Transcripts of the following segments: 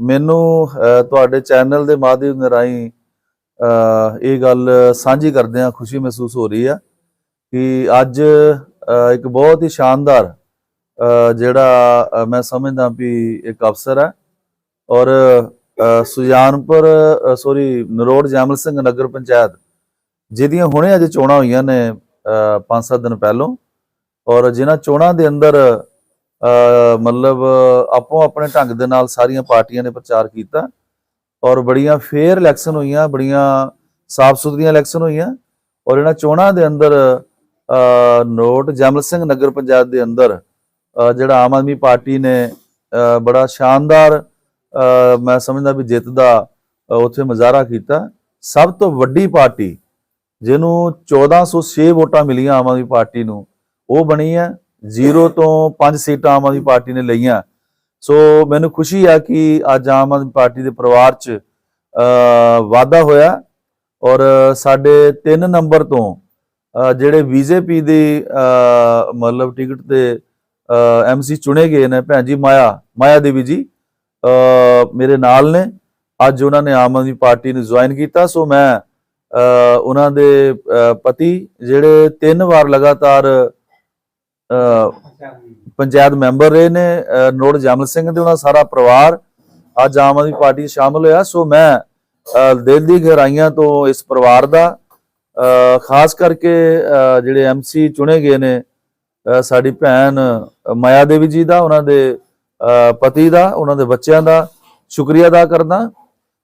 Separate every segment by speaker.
Speaker 1: ਮੈਨੂੰ ਤੁਹਾਡੇ ਚੈਨਲ ਦੇ ਮਾਧਿਅਮ ਦੇ ਰਾਹੀਂ ਇਹ ਗੱਲ ਸਾਂਝੀ ਕਰਦਿਆਂ ਖੁਸ਼ੀ ਮਹਿਸੂਸ ਹੋ ਰਹੀ ਆ ਕਿ ਅੱਜ ਇੱਕ ਬਹੁਤ ਹੀ ਸ਼ਾਨਦਾਰ ਜਿਹੜਾ ਮੈਂ ਸਮਝਦਾ ਵੀ ਇੱਕ ਅਫਸਰ ਹੈ ਔਰ ਸੁਜਾਨਪੁਰ ਸੋਰੀ ਨਰੋੜ ਜੈਮਲ ਸਿੰਘ ਨਗਰ ਪੰਚਾਇਤ, ਜਿਹਦੀਆਂ ਹੁਣੇ ਅਜੇ ਚੋਣਾਂ ਹੋਈਆਂ ਨੇ 5-7 ਦਿਨ ਪਹਿਲੋਂ ਔਰ ਜਿਨ੍ਹਾਂ ਚੋਣਾਂ ਦੇ ਅੰਦਰ ਮਤਲਬ ਆਪੋ ਆਪਣੇ ਢੰਗ ਦੇ ਨਾਲ ਸਾਰੀਆਂ ਪਾਰਟੀਆਂ ਨੇ ਪ੍ਰਚਾਰ ਕੀਤਾ ਔਰ ਬੜੀਆਂ ਫੇਅਰ ਇਲੈਕਸ਼ਨ ਹੋਈਆਂ ਬੜੀਆਂ ਸਾਫ਼ ਸੁਥਰੀਆਂ ਇਲੈਕਸ਼ਨ ਹੋਈਆਂ ਔਰ ਇਹਨਾਂ ਚੋਣਾਂ ਦੇ ਅੰਦਰ ਨੋਟ ਜਮਲ ਸਿੰਘ ਨਗਰ ਪੰਚਾਇਤ ਦੇ ਅੰਦਰ ਜਿਹੜਾ ਆਮ ਆਦਮੀ ਪਾਰਟੀ ਨੇ ਬੜਾ ਸ਼ਾਨਦਾਰ ਅ, ਮੈਂ ਸਮਝਦਾ ਵੀ ਜਿੱਤ ਦਾ ਉੱਥੇ ਮੁਜ਼ਾਹਰਾ ਕੀਤਾ। ਸਭ ਤੋਂ ਵੱਡੀ ਪਾਰਟੀ ਜਿਹਨੂੰ 1406 ਵੋਟਾਂ ਮਿਲੀਆਂ ਆਮ ਆਦਮੀ ਪਾਰਟੀ ਨੂੰ ਉਹ ਬਣੀ ਹੈ ਜ਼ੀਰੋ ਤੋਂ 5 ਸੀਟਾਂ ਆਮ ਆਦਮੀ ਪਾਰਟੀ ਨੇ ਲਈਆਂ। ਸੋ ਮੈਨੂੰ ਖੁਸ਼ੀ ਆ ਕਿ ਅੱਜ ਆਮ ਆਦਮੀ ਪਾਰਟੀ ਦੇ ਪਰਿਵਾਰ 'ਚ ਅ, ਵਾਧਾ ਹੋਇਆ ਔਰ ਸਾਡੇ 3 ਨੰਬਰ ਤੋਂ ਅ, ਜਿਹੜੇ ਬੀਜੇਪੀ ਦੀ ਮਤਲਬ ਟਿਕਟ ਤੇ ਐਮਸੀ ਚੁਣੇ ਗਏ ਨੇ ਭੈਣ ਜੀ ਮਾਇਆ ਮਾਇਆ ਦੇਵੀ ਜੀ ਮੇਰੇ ਨਾਲ ਨੇ। ਅੱਜ ਉਹਨਾਂ ਨੇ ਆਮ ਆਦਮੀ ਪਾਰਟੀ ਨੂੰ ਜੁਆਇਨ ਕੀਤਾ। ਸੋ ਮੈਂ ਉਹਨਾਂ ਦੇ ਪਤੀ ਜਿਹੜੇ ਤਿੰਨ ਵਾਰ ਲਗਾਤਾਰ ਪੰਚਾਇਤ ਮੈਂਬਰ ਰਹੇ ਨੇ ਨੋੜ ਜਮਲ ਸਿੰਘ ਤੇ ਉਹਨਾਂ ਸਾਰਾ ਪਰਿਵਾਰ ਅੱਜ ਆਮ ਆਦਮੀ ਪਾਰਟੀ 'ਚ ਸ਼ਾਮਲ ਹੋਇਆ। ਸੋ ਮੈਂ ਦਿਲ ਦੀ ਗਹਿਰਾਈਆਂ ਤੋਂ ਇਸ ਪਰਿਵਾਰ ਦਾ ਖਾਸ ਕਰਕੇ ਅ, ਜਿਹੜੇ ਐਮਸੀ ਚੁਣੇ ਗਏ ਨੇ ਸਾਡੀ ਭੈਣ ਮਾਇਆ ਦੇਵੀ ਜੀ ਦਾ ਉਹਨਾਂ ਦੇ ਪਤੀ ਦਾ ਉਹਨਾਂ ਦੇ ਬੱਚਿਆਂ ਦਾ ਸ਼ੁਕਰੀਆ ਅਦਾ ਕਰਦਾ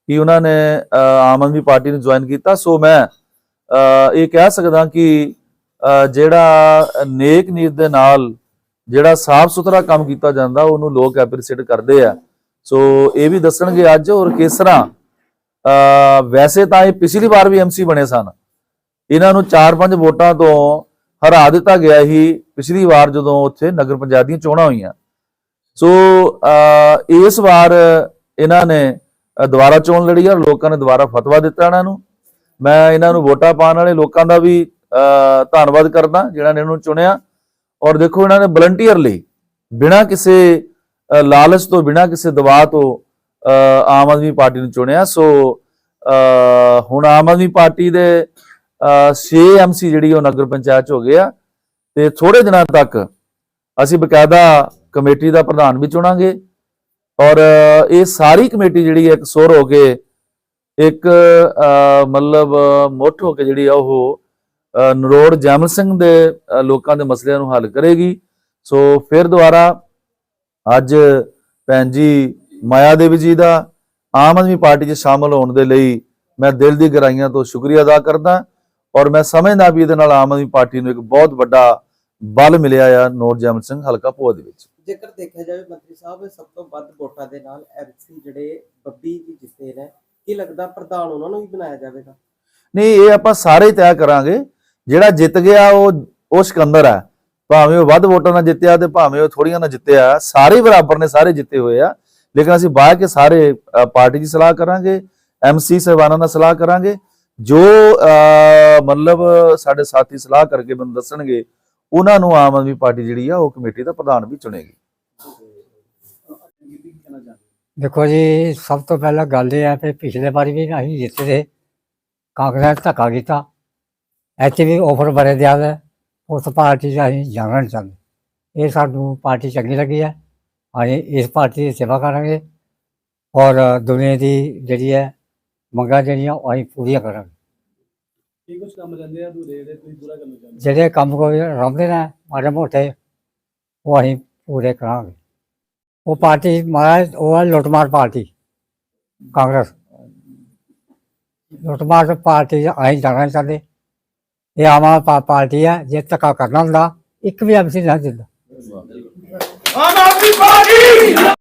Speaker 1: ਕਿ ਉਹਨਾਂ ਨੇ ਆਮ ਆਦਮੀ ਪਾਰਟੀ ਨੂੰ ਜੁਆਇਨ ਕੀਤਾ। ਸੋ ਮੈਂ ਇਹ ਕਹਿ ਸਕਦਾ ਕਿ ਜਿਹੜਾ ਨੇਕ ਨੀਤ ਦੇ ਨਾਲ ਜਿਹੜਾ ਸਾਫ਼ ਸੁਥਰਾ ਕੰਮ ਕੀਤਾ ਜਾਂਦਾ, ਉਹਨੂੰ ਲੋਕ ਐਪਰੀਸ਼ੀਏਟ ਕਰਦੇ ਆ। ਸੋ ਇਹ ਵੀ ਦੱਸਣਗੇ ਅੱਜ ਔਰ ਕਿਸ ਤਰ੍ਹਾਂ ਵੈਸੇ ਤਾਂ ਇਹ ਪਿਛਲੀ ਵਾਰ ਵੀ ਐਮਸੀ ਬਣੇ ਸਨ। ਇਹਨਾਂ ਨੂੰ 4-5 ਵੋਟਾਂ ਤੋਂ ਹਰਾ ਦਿੱਤਾ ਗਿਆ ਹੀ ਪਿਛਲੀ ਵਾਰ ਜਦੋਂ ਉੱਥੇ ਨਗਰ ਪੰਚਾਇਤ ਦੀਆਂ ਚੋਣਾਂ ਹੋਈਆਂ। ਸੋ ਇਸ ਵਾਰ ਇਹਨਾਂ ਨੇ ਦੁਬਾਰਾ ਚੋਣ ਲੜੀ ਔਰ ਲੋਕਾਂ ਨੇ ਦੁਬਾਰਾ ਫਤਵਾ ਦਿੱਤਾ ਇਹਨਾਂ ਨੂੰ। ਮੈਂ ਇਹਨਾਂ ਨੂੰ ਵੋਟਾਂ ਪਾਉਣ ਵਾਲੇ ਲੋਕਾਂ ਦਾ ਵੀ ਧੰਨਵਾਦ ਕਰਦਾ ਜਿਹੜਾ ਨੇ ਇਹਨੂੰ ਚੁਣਿਆ। ਔਰ ਦੇਖੋ ਇਹਨਾਂ ਨੇ ਵਲੰਟੀਅਰਲੀ ਬਿਨਾਂ ਕਿਸੇ ਲਾਲਚ ਤੋਂ ਬਿਨਾਂ ਕਿਸੇ ਦਬਾਅ ਤੋਂ ਆਮ ਆਦਮੀ ਪਾਰਟੀ ਨੂੰ ਚੁਣਿਆ। ਸੋ ਹੁਣ ਆਮ ਆਦਮੀ ਪਾਰਟੀ ਦੇ 6 ਐਮਸੀ ਜਿਹੜੀ ਉਹ ਨਗਰ ਪੰਚਾਇਤ ਚ ਹੋ ਗਏ ਆ। ਤੇ ਥੋੜੇ ਦਿਨਾਂ ਤੱਕ ਅਸੀਂ ਬਕਾਇਦਾ ਕਮੇਟੀ ਦਾ ਪ੍ਰਧਾਨ ਵੀ ਚੁਣਾਂਗੇ। ਔਰ ਇਹ ਸਾਰੀ ਕਮੇਟੀ ਜਿਹੜੀ ਹੈ ਇੱਕ ਸੁਰ ਹੋ ਕੇ ਇੱਕ ਅ, ਮਤਲਬ ਮੁੱਠ ਹੋ ਕੇ ਜਿਹੜੀ ਆ ਉਹ ਨਰੋੜ ਜੈਮਲ ਸਿੰਘ ਦੇ ਲੋਕਾਂ ਦੇ ਮਸਲਿਆਂ ਨੂੰ ਹੱਲ ਕਰੇਗੀ। ਸੋ ਫਿਰ ਦੁਬਾਰਾ ਅੱਜ ਭੈਣ ਜੀ ਮਾਇਆ ਦੇਵੀ ਜੀ ਦਾ ਆਮ ਆਦਮੀ ਪਾਰਟੀ 'ਚ ਸ਼ਾਮਲ ਹੋਣ ਦੇ ਲਈ ਮੈਂ ਦਿਲ ਦੀ ਗਹਿਰਾਈਆਂ ਤੋਂ ਸ਼ੁਕਰੀਆ ਅਦਾ ਕਰਦਾ ਔਰ ਮੈਂ ਸਮਝਦਾ ਵੀ ਇਹਦੇ ਨਾਲ ਆਮ ਆਦਮੀ ਪਾਰਟੀ ਨੂੰ ਇੱਕ ਬਹੁਤ ਵੱਡਾ ਬਲ ਮਿਲਿਆ ਆ ਨੋਟ ਜੈਮਲ ਸਿੰਘ ਹਲਕਾ ਭੋਆ ਦੇ ਵਿੱਚ।
Speaker 2: ਜੇਕਰ ਦੇਖਿਆ ਜਾਵੇ ਮੰਤਰੀ ਸਾਹਿਬ ਸਭ ਤੋਂ ਵੱਧ ਵੋਟਾਂ ਦੇ ਨਾਲ ਐਮਸੀ ਜਿਹੜੇ ਬੱਬੀ ਜੀ ਜਿੱਤੇ ਨੇ ਕੀ ਲੱਗਦਾ ਪ੍ਰਧਾਨ ਉਹਨਾਂ ਨੂੰ ਵੀ ਬਣਾਇਆ ਜਾਵੇਗਾ?
Speaker 1: ਨਹੀਂ ਇਹ ਆਪਾਂ ਸਾਰੇ ਤੈਅ ਕਰਾਂਗੇ। ਜਿਹੜਾ ਜਿੱਤ ਗਿਆ ਉਹ ਉਹ ਸਿਕੰਦਰ ਹੈ। ਭਾਵੇਂ ਉਹ ਵੱਧ ਵੋਟਾਂ ਨਾਲ ਜਿੱਤਿਆ ਤੇ ਭਾਵੇਂ ਉਹ ਥੋੜੀਆਂ ਨਾਲ ਜਿੱਤਿਆ, ਸਾਰੇ ਬਰਾਬਰ ਨੇ, ਸਾਰੇ ਜਿੱਤੇ ਹੋਏ ਆ। ਲੇਕਿਨ ਅਸੀਂ ਬਾਅਦ ਕੇ ਸਾਰੇ ਪਾਰਟੀ ਦੀ ਸਲਾਹ ਕਰਾਂਗੇ ਐਮਸੀ ਸਾਹਿਬਾਨਾਂ ਨਾਲ ਸਲਾਹ ਕਰਾਂਗੇ। ਜੋ ਮਤਲਬ ਸਾਡੇ ਸਾਥੀ ਸਲਾਹ ਕਰਕੇ ਮੈਨੂੰ ਦੱਸਣਗੇ, ਉਹਨਾਂ ਨੂੰ ਆਮ ਆਦਮੀ ਪਾਰਟੀ ਜਿਹੜੀ ਆ, ਉਹ ਕਮੇਟੀ ਦਾ ਪ੍ਰਧਾਨ ਵੀ ਚੁਣੇਗੀ।
Speaker 3: ਦੇਖੋ ਜੀ, ਸਭ ਤੋਂ ਪਹਿਲਾਂ ਗੱਲ ਇਹ ਹੈ ਕਿ ਪਿਛਲੇ ਵਾਰੀ ਵੀ ਅਸੀਂ ਜਿੱਤੇ ਕਾਂਗਰਸ ਧੱਕਾ ਕੀਤਾ। ਇੱਥੇ ਵੀ ਆਫਰ ਬੜੇ ਦਿਆ ਹੈ। ਉਸ ਪਾਰਟੀ 'ਚ ਅਸੀਂ ਜਾਣਾ ਨਹੀਂ ਚਾਹੁੰਦੇ। ਇਹ ਸਾਨੂੰ ਪਾਰਟੀ ਚੰਗੀ ਲੱਗੀ ਹੈ। ਅਸੀਂ ਇਸ ਪਾਰਟੀ ਦੀ ਸੇਵਾ ਕਰਾਂਗੇ। ਔਰ ਦੁਨੀਆ ਦੀ ਜਿਹੜੀ ਹੈ ਮੰਗਾਂ ਜਿਹੜੀਆਂ ਉਹ ਅਸੀਂ ਪੂਰੀਆਂ ਕਰਾਂਗੇ।
Speaker 4: ਕੀ ਕੁਝ ਕੰਮ ਰਹਿੰਦੇ ਆ? ਅਧੂਰੇ ਜਿਹੜੇ ਤੁਸੀਂ ਪੂਰਾ ਕਰਨਾ ਚਾਹੁੰਦੇ।
Speaker 3: ਜਿਹੜੇ ਕੰਮ ਕੋਈ ਰਹਿੰਦੇ ਨੇ ਮਾੜੇ ਮੋਟੇ ਉਹ ਅਸੀਂ ਪੂਰੇ ਕਰਾਂਗੇ। ਉਹ ਪਾਰਟੀ ਮਾਰਾ ਉਹ ਹੈ ਲੁੱਟਮਾਰ ਪਾਰਟੀ ਕਾਂਗਰਸ। ਲੁੱਟਮਾਰ ਪਾਰਟੀ ਅਸੀਂ ਜਾਣਾ ਚਾਹੁੰਦੇ। ਇਹ ਆਮ ਆਦਮੀ ਪਾ- ਪਾਰਟੀ ਹੈ, ਜੇ ਧੱਕਾ ਕਰਨਾ ਹੁੰਦਾ, ਇੱਕ ਵੀ ਐਮਸੀ ਨਹੀਂ ਦਿੰਦਾ।
Speaker 4: ਆਮ ਆਦਮੀ ਪਾਰਟੀ!